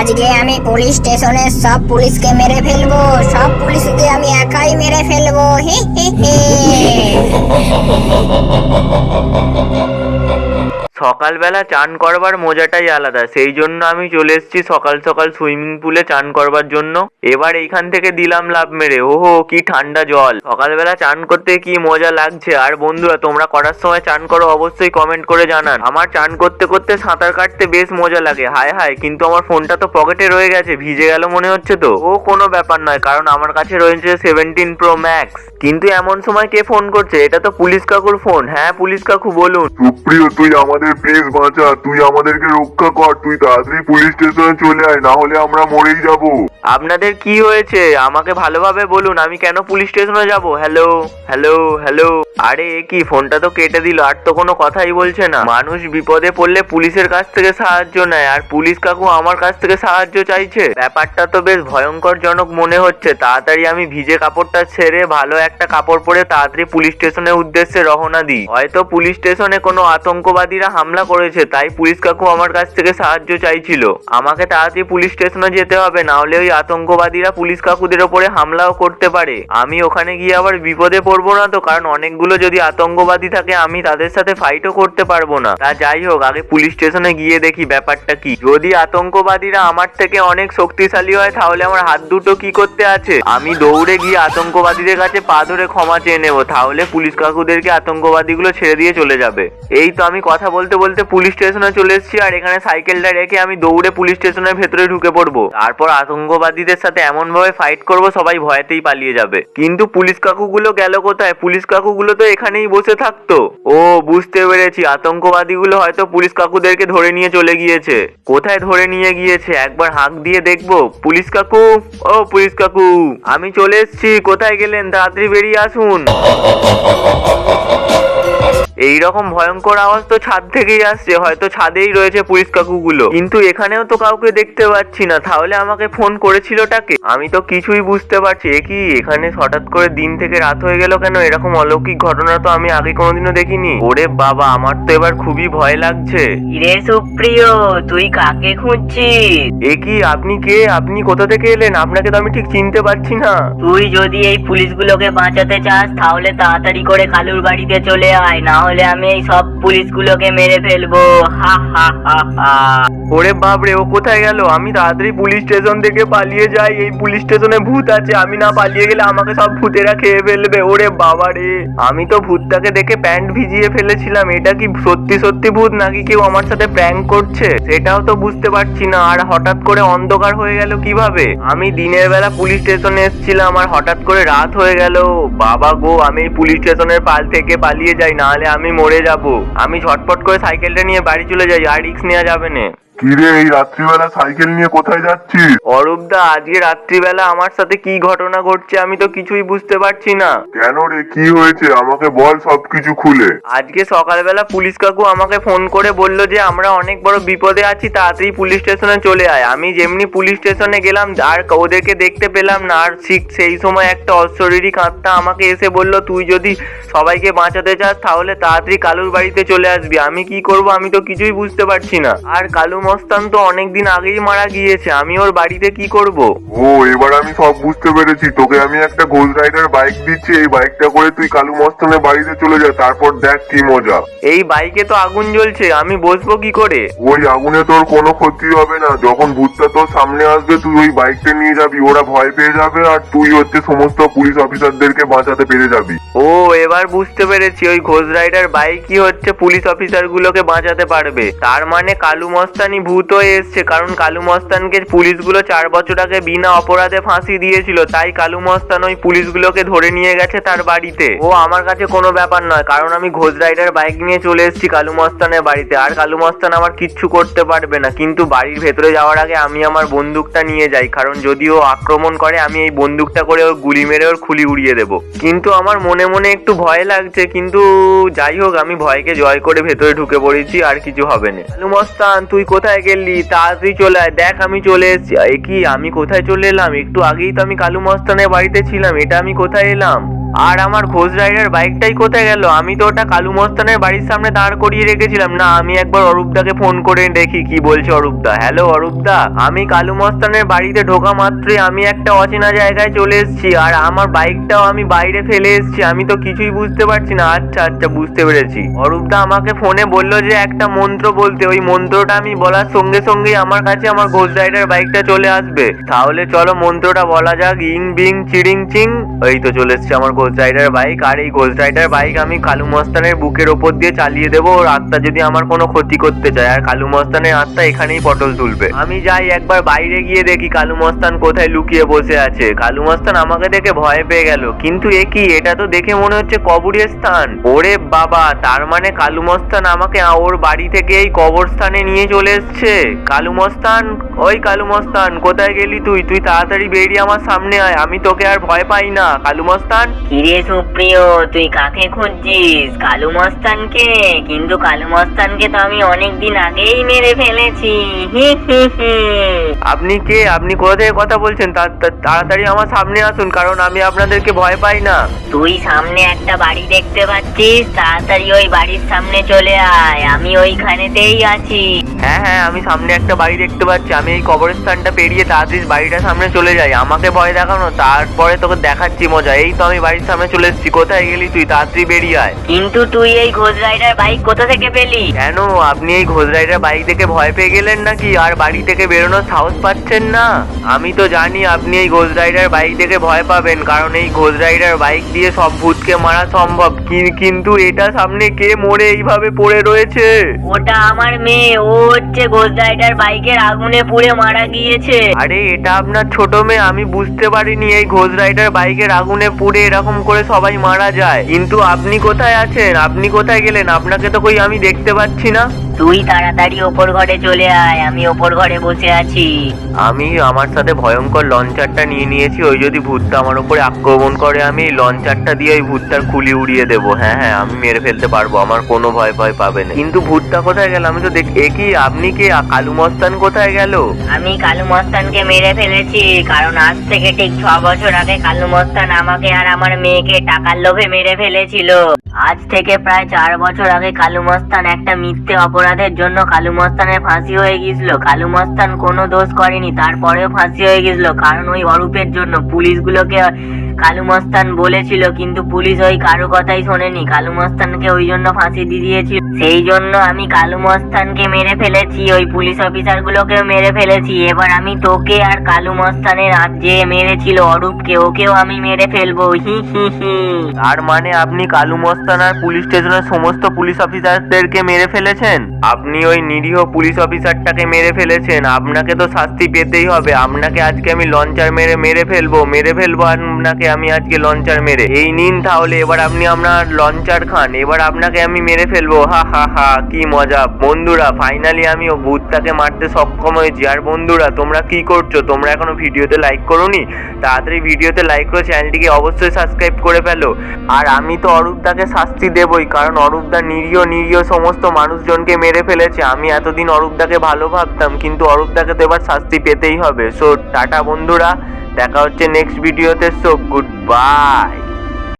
আজকে আমি পুলিশ স্টেশনের সব পুলিশকে মেরে ফেলব, সব পুলিশকে আমি একাই মেরে ফেলব, হি হি হি। সকালবেলা চান করবার মজাটাই আলাদা। সেই জন্য আমি চলে এসেছি সকাল সকাল সুইমিং পুলে চান করবার জন্য। এবার এইখান থেকে দিলাম লাভ মেরে। ওহো, কি ঠান্ডা জল। সকালবেলা চান করতে কি মজা লাগছে? আর বন্ধুরা, তোমরা করার সময় চান করো, অবশ্যই কমেন্ট করে জানান। আমার চান করতে করতে সাঁতার কাটতে বেশ মজা লাগে। হায় হায়, কিন্তু আমার ফোনটা তো পকেটে রয়ে গেছে। ভিজে গেল মনে হচ্ছে তো। ও, কোনো ব্যাপার নয়, কারণ আমার কাছে রয়েছে সেভেন্টিন প্রো ম্যাক্স কিন্তু এমন সময় কে ফোন করছে? এটা তো পুলিশ কাকুর ফোন হ্যাঁ পুলিশ কাকু, বলুন। সুপ্রিয়, তুই আমাদের প্লিজ বাঁচা, তুই আমাদেরকে রক্ষা কর, তুই তাড়াতাড়ি পুলিশ স্টেশনে চলে আয়, না হলে আমরা মরেই যাব। আপনাদের কি হয়েছে? আমাকে ভালোভাবে বলুন, আমি কেন পুলিশ স্টেশনে যাব? হ্যালো হ্যালো হ্যালো আরে কি? ফোনটা তো কেটে দিল, আর তো কোনো কথাই বলছে না। মানুষ বিপদে পড়লে পুলিশের কাছ থেকে সাহায্য নেয়, আর পুলিশ কাকু আমার কাছ থেকে সাহায্য চাইছে। ব্যাপারটা তো বেশ ভয়ঙ্কর জনক মনে হচ্ছে। তাড়াতাড়ি আমি ভিজে কাপড়টা ছেড়ে ভালো একটা কাপড় পরে তাড়াতাড়ি পুলিশ স্টেশনের উদ্দেশ্যে রওনা দিই। হয়তো পুলিশ স্টেশনে কোনো আতঙ্কবাদীরা হামলা করেছে, তাই পুলিশ কাকু আমার কাছ থেকে সাহায্য চাইছিল। আমাকে তাড়াতাড়ি পুলিশ স্টেশনে যেতে হবে, না হলে ওই আতঙ্কবাদীরা পুলিশ কাকুদের ওপরে হামলাও করতে পারে। আমি ওখানে গিয়ে আবার বিপদে পড়ব না তো? কারণ অনেকগুলো যদি আতঙ্কবাদী থাকে, আমি তাদের সাথে ফাইটও করতে পারব না। তা যাই হোক, আগে পুলিশ স্টেশনে গিয়ে দেখি ব্যাপারটা কি। যদি আতঙ্কবাদীরা আমার থেকে অনেক শক্তিশালী হয়, তাহলে আমার হাত দুটো কি করতে আছে? আমি দৌড়ে গিয়ে আতঙ্কবাদীদের কাছে পা ধরে ক্ষমা চেয়ে নেব, তাহলে পুলিশ কাকুদেরকে আতঙ্কবাদীগুলো ছেড়ে দিয়ে চলে যাবে। এই তো আমি কথা বলতে বলতে পুলিশ স্টেশনে চলে এসেছি, আর এখানে সাইকেলটা রেখে আমি দৌড়ে পুলিশ স্টেশনের ভেতরে ঢুকে পড়ব। তারপর আতঙ্কবাদীদের সাথে এমন ভাবে ফাইট করব, সবাই ভয়তেই পালিয়ে যাবে। কিন্তু পুলিশ কাকুগুলো গেল কোথায়? পুলিশ কাকুগুলো তো এখানেই বসে থাকতো। ও বুঝতে পেরেছি, আতঙ্কবাদীগুলো হয়তো পুলিশ কাকুদেরকে ধরে নিয়ে চলে গিয়েছে। কোথায় ধরে নিয়ে গিয়েছে? একবার হাঁক দিয়ে দেখব। পুলিশ কাকু? ও পুলিশ কাকু, আমি চলে এসছি। কোথায় গেলেন? তাড়াতাড়ি বেরিয়ে আসুন। এই রকম ভয়ঙ্কর আওয়াজ তো ছাদ থেকেই আসছে হয়তো ছাদেই রয়েছে পুলিশ কাকুগুলো। কিন্তু এখানেও তো কাউকে দেখতে পাচ্ছি না তাহলে আমাকে ফোন করেছিল করেছিলটাকে? আমি তো কিছুই বুঝতে পারছি এ কি এখানে হঠাৎ করে দিন থেকে রাত হয়ে গেল কেন? এরকম অলৌকিক ঘটনা তো আমি আগে কোনোদিনও দেখিনি। ওরে বাবা আমার তো এবার খুবই ভয় লাগছে। রে সুপ্রিয় তুই কাকে খুঁজছিস? এ কি আপনি কে? আপনি কোথা থেকে এলেন? আপনাকে তো আমি ঠিক চিনতে পারছি না। তুই যদি এই পুলিশগুলোকে বাঁচাতে চাস তাহলে তাড়াতাড়ি করে কালুর বাড়িতে চলে আয় না হলে আমি এই সব পুলিশগুলোকে মেরে ফেলব। ওরে বাপরে, ও কোথায় গেল? আমি তাড়াতাড়ি পুলিশ স্টেশন থেকে পালিয়ে যাই। এই পুলিশ স্টেশনে ভূত আছে, আমি না পালিয়ে গেলে আমাকে সব ভূতেরা খেয়ে ফেলবে। ওরে বাবা রে আমি তো ভূতটাকে দেখে প্যান্ট ভিজিয়ে ফেলেছিলাম। এটা কি সত্যি সত্যি ভূত নাকি কেউ আমার সাথে প্র্যাঙ্ক করছে? সেটাও তো বুঝতে পারছি না। আর হঠাৎ করে অন্ধকার হয়ে গেল কীভাবে? আমি দিনের বেলা পুলিশ স্টেশনে এসেছিলাম আর হঠাৎ করে রাত হয়ে গেল। বাবা গো, আমি পুলিশ স্টেশনের পাল থেকে পালিয়ে যাই, নাহলে আমি মরে যাব। আমি ঝটপট করে সাইকেলটা নিয়ে বাড়ি চলে যাই, আর রিক্স নেওয়া যাবে না। কিরে এই রাত্রিবেলা সাইকেল নিয়ে কোথায় যাচ্ছিস? অরূপদা আজকে রাত্রিবেলা আমার সাথে কি ঘটনা ঘটছে আমি তো কিছুই বুঝতে পারছি না। কেন রে কি হয়েছে? আমাকে বল সবকিছু খুলে। আজকে সকালবেলা পুলিশ কাকু আমাকে ফোন করে বলল যে আমরা অনেক বড় বিপদে আছি তাড়াতাড়ি পুলিশ স্টেশনে চলে আয়। আমি যেমনি পুলিশ স্টেশনে গেলাম আর ওদেরকে দেখতে পেলাম না আর ঠিক সেই সময় একটা অশরীরী কাঁত্তা আমাকে এসে বলল তুই যদি সবাইকে বাঁচাতে চাস তাহলে তাড়াতাড়ি কালুর বাড়িতে চলে আসবি। আমি কি করব আমি তো কিছুই বুঝতে পারছি না। আর কালু মস্তান তো অনেকদিন আগেই মারা গিয়েছে আমি ওর বাড়িতে কি করব? ও এবার আমি সব বুঝতে পেরেছি। তোকে আমি একটা গোল রাইডার বাইক দিচ্ছি এই বাইকটা করে তুই কালু মস্তানের বাড়িতে চলে যা তারপর দেখ কি মজা। এই বাইকে তো আগুন জ্বলছে আমি বসবো কি করে? ওই আগুনে তোর কোনো ক্ষতি হবে না যখন ভূতটা তোর সামনে আসবে তুই ওই বাইকটা নিয়ে যাবি ওরা ভয় পেয়ে যাবে আর তুই হচ্ছে সমস্ত পুলিশ অফিসারদেরকে বাঁচাতে পেরে যাবি। ও এবার বুঝতে পেরেছি ওই ঘোষ রাইডার বাইকই হচ্ছে পুলিশ অফিসার গুলোকে বাঁচাতে পারবে। তার মানে কালু মস্তানি ভূত হয়ে এসছে। কারণ কালু মস্তানকে পুলিশগুলো চার বছর আগে বিনা অপরাধে ফাঁসি দিয়েছিল। তাই কালু মস্তান ওই পুলিশগুলোকে ধরে নিয়ে গেছে তার বাড়িতে। ও আমার কাছে কোনো ব্যাপার নয়। কারণ আমি ঘোষ রাইডার বাইক নিয়ে চলে এসেছি কালু মস্তানের বাড়িতে। আর কালু মস্তান আমার কিচ্ছু করতে পারবে না। কিন্তু বাড়ির ভেতরে যাওয়ার আগে আমি আমার বন্দুকটা নিয়ে যাই। কারণ যদি ও আক্রমণ করে, আমি এই বন্দুকটা করে ওর গুলি মেরে ওর খুলি উড়িয়ে দেবো। কিন্তু আমার মনে মনে একটু ভয় লাগছে। কিন্তু যাই হোক, আমি ভয়কে জয় করে ভেতরে ঢুকে পড়েছি। আর কিছু হবে না। কালু মস্তান, তুই কোথায় গেলি? তাড়াতাড়ি চলে আয়। দেখ আমি চলে এসেছি। কি, আমি কোথায় চলে এলাম? একটু আগেই তো আমি কালু মস্তানের বাড়িতে ছিলাম। এটা আমি কোথায় এলাম? আর আমার ঘোষ রাইডার বাইকটাই কোথায় গেল? আমি তো ওটা কালু মস্তানের বাড়ির সামনে দাঁড় করিয়ে রেখেছিলাম। না, আমি একবার অরূপদাকে ফোন করে দেখি কি বলছে অরূপদা। হ্যালো, অরূপদা, আমি কালু মস্তানের বাড়িতে ঢোকা মাত্রই আমি একটা অচেনা জায়গায় চলে এসেছি আর আমার বাইকটাও আমি বাইরে ফেলে এসেছি। আমি তো কিছুই বুঝতে পারছি না। আচ্ছা আচ্ছা বুঝতে পেরেছি। অরূপদা আমাকে ফোনে বলল যে একটা মন্ত্র বলতে। ওই মন্ত্রটা আমি বলার সঙ্গে সঙ্গেই আমার কাছে আমার ঘোষ রাইডার বাইকটা চলে আসবে। তাহলে চলো মন্ত্রটা বলা যাক। ইং, বিং, চিড়িং, চিং। এই তো চলে এসছে আমার ঘোষ রাইডার বাইক আর এই ঘোষ রাইডার বাইক আমি কালু মস্তানের বুকের ওপর দিয়ে চালিয়ে দেবো। ওর আত্মা যদি আমার কোনো ক্ষতি করতে চায়, আর কালু মস্তানের আত্মা এখানেই পটল তুলবে। আমি যাই একবার বাইরে গিয়ে দেখি কালু মস্তান কোথায় লুকিয়ে বসে আছে। কালু মস্তান আমাকে দেখে ভয় পেয়ে গেল। কিন্তু এ কি? এটা তো দেখে মনে হচ্ছে কবরের স্থান। ওরে বাবা, তার মানে কালু মস্তান আমাকে ওর বাড়ি থেকে এই কবরস্থানে নিয়ে চলে এসছে? কালু মস্তান, ওই কালু মস্তান, কোথায় গেলি তুই? তুই তাড়াতাড়ি বেরিয়ে আমার সামনে আয়। আমি তোকে আর ভয় পাই না। কালু মস্তান? কিরে সুপ্রিয় তুই কাকে খুঁজছিস? কালু মস্তানকে? কিন্তু কালু মস্তানকে তো আমি অনেক দিন আগেই মেরে ফেলেছি। আপনি কে? আপনি কোথা থেকে কথা বলছেন? তা- তা- তাড়াতাড়ি আমার সামনে আসুন কারণ আমি আপনাদেরকে ভয় পাই না। তুই সামনে একটা বাড়ি দেখতে পাচ্ছিস? তাড়াতাড়ি ওই বাড়ির সামনে চলে আয়। আমি ওইখানেতেই আছি। হ্যাঁ হ্যাঁ আমি সামনে একটা বাড়ি দেখতে পাচ্ছি। আমি এই কবরস্থানটা পেরিয়ে তাড়াতাড়ি বাড়িটার সামনে চলে যাই। আমাকে ভয় দেখানো তারপরে তোকে দেখাচ্ছি মজা। এই তো আমি বাড়ির সামনে চলে এসেছি। কোথায় গেলি তুই? তাড়াতাড়ি বেরিয়ে আয়। কিন্তু তুই এই ঘোষ রাইডার বাইক কোথা থেকে পেলি? কেন? আপনি এই ঘোষ রাইডার বাইক দেখে ভয় পেয়ে গেলেন নাকি? আর বাড়ি থেকে বেরোনোর সাহস পাচ্ছেন না? আমি তো জানি আপনি এই ঘোষ রাইডার বাইক দেখে ভয় পাবেন কারণ এই ঘোষ রাইডার বাইক দিয়ে সব ভূতকে মারা সম্ভব। কিন্তু এটা সামনে কে মরে এইভাবে পড়ে রয়েছে? ওটা আমার মেয়ে ও হচ্ছে ঘোষ রাইডার বাইকের আগুনে পুড়ে মারা গিয়েছে। আরে এটা আপনার ছোট মেয়ে আমি বুঝতে পারিনি এই ঘোষ রাইডার বাইকের আগুনে পুড়ে এরকম করে সবাই মারা যায়। কিন্তু আপনি কোথায় আছেন? আপনি কোথায় গেলেন? আপনাকে তো কই আমি দেখতে পাচ্ছি না। তুই তাড়াতাড়ি ওপর ঘরে চলে আয় আমি ওপর ঘরে বসে আছি। আমি আমার সাথে ভয়ঙ্কর লঞ্চারটা নিয়ে নিয়েছি ওই যদি ভূতটা আমার উপরে আক্রমণ করে আমি লঞ্চারটা দিয়ে ওই ভূতটার খুলি উড়িয়ে দেবো। হ্যাঁ হ্যাঁ আমি মেরে ফেলতে পারব আমার কোনো ভয় ভয় পাবে না। কিন্তু ভূতটা কোথায় গেল? আমি তো দেখ এ কি আপনি কি? কালু মস্তান কোথায় গেল? আমি কালু মস্তানকে মেরে ফেলেছি কারণ আজ থেকে ঠিক ছ বছর আগে কালু মস্তান আমাকে আর আমার মেয়েকে টাকার লোভে মেরে ফেলেছিল। আজ থেকে প্রায় চার বছর আগে কালু মস্তান একটা মিথ্যে অপরাধের জন্য কালু মস্তানের ফাঁসি হয়ে গিয়েছিল। কালু মস্তান কোনো দোষ করেনি, তারপরেও ফাঁসি হয়ে গিয়েছিল। কারণ ওই অরূপের জন্য পুলিশগুলোকে কালু মস্তান বলেছিল, কিন্তু পুলিশ ওই কারও কথাই শোনেনি। কালু মস্তানকে ওই জন্য ফাঁসি দিয়ে দিয়েছিল। সেই জন্য আমি কালু মস্তানকে মেরে ফেলেছি, ওই পুলিশ অফিসার গুলোকেও মেরে ফেলেছি। এবার আমি তোকে আর কালু মস্তানের যে মেরেছিল অরূপকে, ওকেও আমি মেরে ফেলব। হি হি হি। তার মানে আপনি কালু মস্তান আর পুলিশ স্টেশনের সমস্ত পুলিশ অফিসারদেরকে মেরে ফেলেছেন? আপনি ওই নিরীহ পুলিশ অফিসারটাকে মেরে ফেলেছেন। আপনাকে তো শাস্তি পেতেই হবে। আপনাকে আজকে আমি লঞ্চার মেরে মেরে ফেলব মেরে ফেলব আপনাকে আমি আজকে লঞ্চার মেরে। এই নিন তাহলে, এবার আপনি আপনার লঞ্চার খান। এবার আপনাকে আমি মেরে ফেলব। হা হা হা, কি মজা। বন্ধুরা ফাইনালি আমি ও ভূতটাকে মারতে সক্ষম হয়েছি। আর বন্ধুরা, তোমরা কি করছ? তোমরা এখনও ভিডিওতে লাইক করোনি? তাড়াতাড়ি ভিডিওতে লাইক করে চ্যানেলটিকে অবশ্যই সাবস্ক্রাইব করে ফেলো। আর আমি তো অরূপদাকে শাস্তি দেবই, কারণ অরূপদা নিরীহ নিরীহ সমস্ত মানুষজনকে মেরে ফেলেছে। আমি এতদিন অরূপদাকে ভালো ভাবতাম, কিন্তু অরূপদাকে তো এবার শাস্তি পেতেই হবে। সো, টাটা বন্ধুরা, দেখা হচ্ছে নেক্সট ভিডিওতে সো গুড বাই